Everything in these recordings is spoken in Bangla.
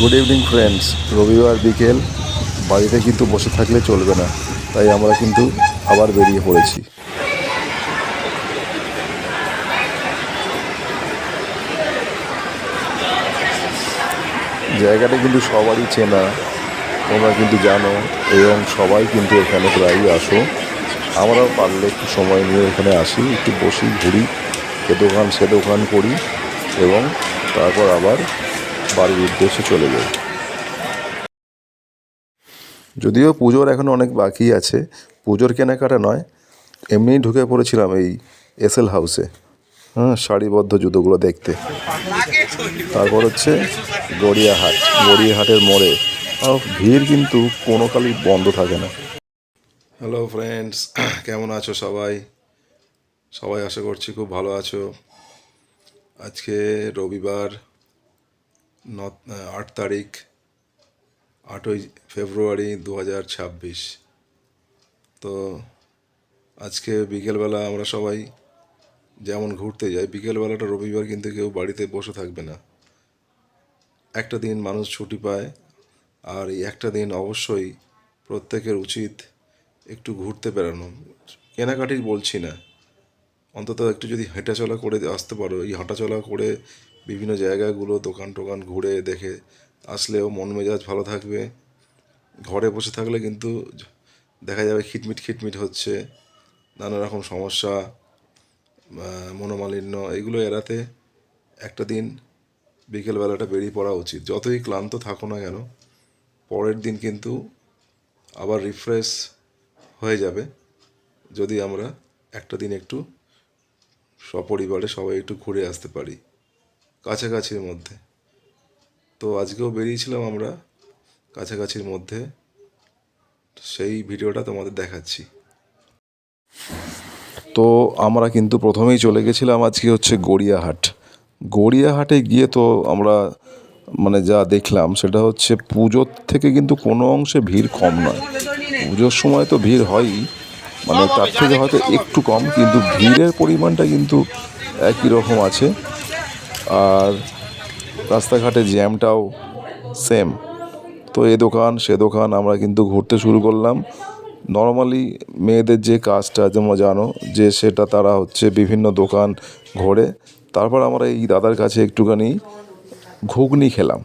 গুড ইভিনিং ফ্রেন্ডস রবিবার বিকেল। বাড়িতে কিন্তু বসে থাকলে চলবে না। তাই আমরা কিন্তু আবার বেরিয়ে পড়েছি। জায়গাটা কিন্তু সবারই চেনা। তোমরা কিন্তু জানো, এবং সবাই কিন্তু এখানে প্রায়ই আসো। আমরাও পারলে একটু সময় নিয়ে এখানে আসি। একটু বসি, ঘুরি এ দোকান সে দোকান করি, এবং তারপর আবার বাড়ির উদ্দেশ্যে চলে যাই যদিও পুজোর এখন অনেক বাকি আছে পুজোর কেনাকাটা নয় এমনিই ঢুকে পড়েছিলাম এই এসএল হাউসে। হ্যাঁ সারিবদ্ধ জুতোগুলো দেখতে। তারপর হচ্ছে গড়িয়াহাট। গড়িয়াহাটের মোড়ে। ভিড় কিন্তু কোনো কালই বন্ধ থাকে না। হ্যালো ফ্রেন্ডস কেমন আছো সবাই? সবাই আশা করছি খুব ভালো আছো। আজকে রবিবার ন আট তারিখ, আটই ফেব্রুয়ারি দু হাজার ছাব্বিশ। তো আজকে বিকেলবেলা আমরা সবাই যেমন ঘুরতে যাই, বিকেলবেলাটা রবিবার কিন্তু কেউ বাড়িতে বসে থাকবে না। একটা দিন মানুষ ছুটি পায়, আর এই একটা দিন অবশ্যই প্রত্যেকের উচিত একটু ঘুরতে বেড়ানো। কেনাকাটি বলছি না, অন্তত একটু যদি হেঁটাচলা করে আসতে পারো, এই হাঁটাচলা করে বিভিন্ন জায়গাগুলো দোকান টোকান ঘুরে দেখে আসলেও মন মেজাজ ভালো থাকবে। ঘরে বসে থাকলে কিন্তু দেখা যাবে খিটমিট খিটমিট হচ্ছে, নানা রকম সমস্যা মনোমালিন্য, এগুলো এড়াতে একটা দিন বিকেলবেলাটা বেরিয়ে পড়া উচিত। যতই ক্লান্ত থাকো না কেন, পরের দিন কিন্তু আবার রিফ্রেশ হয়ে যাবে। যদি আমরা একটা দিন একটু সপরিবারে সবাই একটু ঘুরে আসতে পারি। কাছাকাছির মধ্যে। তো আজকেও বেরিয়েছিলাম আমরা কাছাকাছির মধ্যে। সেই ভিডিওটা তোমাদের দেখাচ্ছি। তো আমরা কিন্তু প্রথমেই চলে গেছিলাম আজকে হচ্ছে গড়িয়াহাট। গড়িয়াহাটে গিয়ে তো আমরা মানে যা দেখলাম সেটা হচ্ছে পুজোর থেকে কিন্তু কোনো অংশে ভিড় কম নয়। পুজোর সময় তো ভিড় হয়ই। মানে তার থেকে হয়তো একটু কম, কিন্তু ভিড়ের পরিমাণটা কিন্তু একই রকম আছে। আর রাস্তাঘাটে জ্যামটাও সেম তো এ দোকান, সে দোকান আমরা কিন্তু ঘুরতে শুরু করলাম। নর্মালি মেয়েদের যে কাজটা যেমন জানো যে সেটা তারা হচ্ছে বিভিন্ন দোকান ঘোরে। তারপর আমরা এই দাদার কাছে একটুখানি ঘুগনি খেলাম।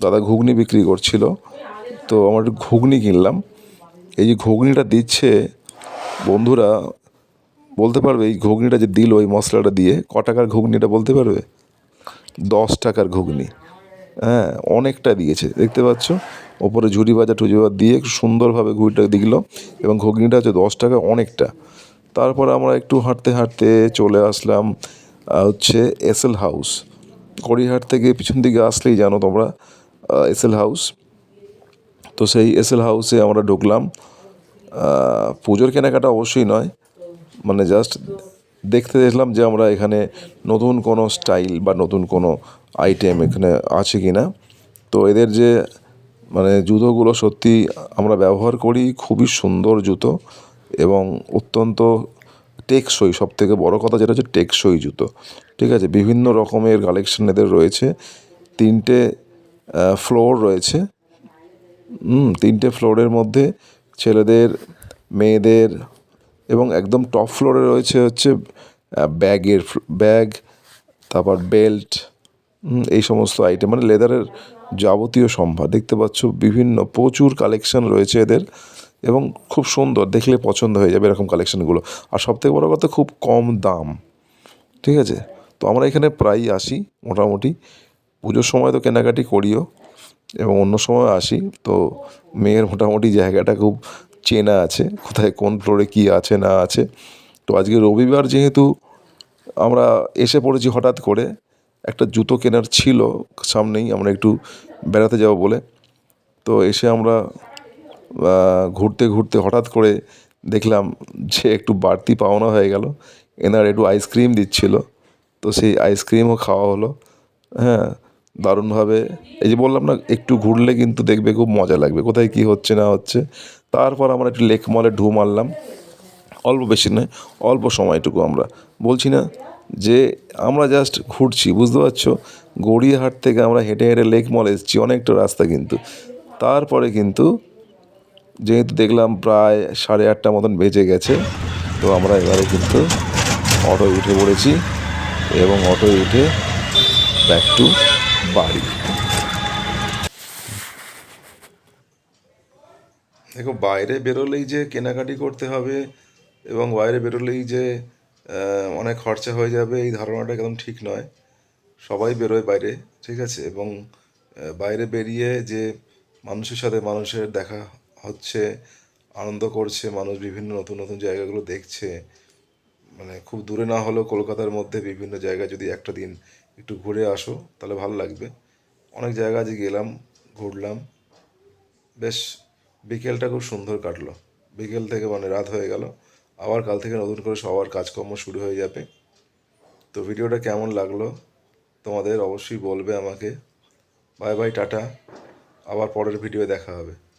দাদা ঘুগনি বিক্রি করছিল। তো আমরা একটু ঘুগনি কিনলাম। এই যে ঘুগনিটা দিচ্ছে, বন্ধুরা বলতে পারবে এই ঘুগনিটা যে দিল ওই মশলাটা দিয়ে। ক টাকার ঘুগনিটা বলতে পারবে? দশ টাকার ঘুগনি। হ্যাঁ অনেকটা দিয়েছে, দেখতে পাচ্ছ? ওপরে ঝুড়ি ভাজা টুজি ভাজা দিয়ে সুন্দরভাবে ঘুড়িটা দিল এবং ঘুগনিটা হচ্ছে দশ টাকা অনেকটা। তারপর আমরা একটু হাঁটতে হাঁটতে চলে আসলাম হচ্ছে এসএল হাউস। গড়িয়াহাট থেকে পিছন দিকে আসলেই জানো তোমরা এসএল হাউস। তো সেই এসএল হাউসে আমরা ঢুকলাম। পুজোর কেনাকাটা অবশ্যই নয় মানে জাস্ট দেখতে দেখলাম যে আমরা এখানে নতুন কোনো স্টাইল বা নতুন কোনো আইটেম এখানে আছে কি না তো এদের যে মানে জুতোগুলো সত্যি আমরা ব্যবহার করি খুবই সুন্দর জুতো এবং অত্যন্ত টেকসই সব থেকে বড়ো কথা যেটা হচ্ছে টেকসই জুতো। ঠিক আছে, বিভিন্ন রকমের কালেকশন এদের রয়েছে। তিনটে ফ্লোর রয়েছে। তিনটে ফ্লোরের মধ্যে ছেলেদের, মেয়েদের এবং একদম টপ ফ্লোরে রয়েছে হচ্ছে ব্যাগের ব্যাগ, তারপর বেল্ট এই সমস্ত আইটেম মানে লেদারের যাবতীয় সম্ভার। দেখতে পাচ্ছ বিভিন্ন, প্রচুর কালেকশন রয়েছে এদের এবং খুব সুন্দর, দেখলে পছন্দ হয়ে যাবে এরকম কালেকশনগুলো আর সবথেকে বড় কথা, খুব কম দাম, ঠিক আছে? তো আমরা এখানে প্রায়ই আসি, মোটামুটি। পুজোর সময় তো কেনাকাটি করিও, এবং অন্য সময় আসি, তো মেয়ের মোটামুটি জায়গাটা খুব চেনা আছে, কোথায় কোন ফ্লোরে কী আছে, না আছে। তো আজকে রবিবার যেহেতু আমরা এসে পড়েছি হঠাৎ করে, একটা জুতো কেনার ছিল সামনেই, আমরা একটু বেড়াতে যাব বলে। তো এসে আমরা ঘুরতে ঘুরতে হঠাৎ করে দেখলাম যে একটু বাড়তি পাওনা হয়ে গেল। এনার একটু আইসক্রিম দিচ্ছিল, তো সেই আইসক্রিমও খাওয়া হলো। হ্যাঁ দারুণভাবে, এই যে বললাম না, একটু ঘুরলে কিন্তু দেখবে খুব মজা লাগবে, কোথায় কী হচ্ছে না হচ্ছে। তারপর আমরা একটু লেক মলে ঢু মারলাম, অল্প বেশি নয়, অল্প সময়টুকু আমরা। বলছি না যে আমরা জাস্ট ঘুরছি, বুঝতে পারছ? গড়িয়াহাট থেকে আমরা হেঁটে হেঁটে লেক মল এসেছি, অনেকটা রাস্তা কিন্তু। তারপরে কিন্তু যেহেতু দেখলাম প্রায় সাড়ে আটটা মতন বেজে গেছে, তো আমরা এবারে কিন্তু অটোয় উঠে পড়েছি এবং অটোয় উঠে ব্যাক টু বাড়ি। দেখো, বাইরে বেরোলেই যে কেনাকাটি করতে হবে এবং বাইরে বেরোলেই যে অনেক খরচা হয়ে যাবে, এই ধারণাটা একদম ঠিক নয়। সবাই বেরোয় বাইরে, ঠিক আছে? এবং বাইরে বেরিয়ে যে মানুষের সাথে মানুষের দেখা হচ্ছে, আনন্দ করছে, মানুষ বিভিন্ন নতুন নতুন জায়গাগুলো দেখছে মানে খুব দূরে না হলেও কলকাতার মধ্যে বিভিন্ন জায়গায় যদি একটা দিন একটু ঘুরে আসো, তাহলে ভালো লাগবে। অনেক জায়গা আজ গেলাম, ঘুরলাম। বেশ, বিকেলটা খুব সুন্দর কাটলো। বিকেল থেকে মানে রাত হয়ে গেল। আবার কাল থেকে নতুন করে সবার কাজকর্ম শুরু হয়ে যাবে। তো ভিডিওটা কেমন লাগল তোমাদের অবশ্যই বলবে আমাকে। Bye bye, tata. আবার পরের ভিডিও দেখা হবে।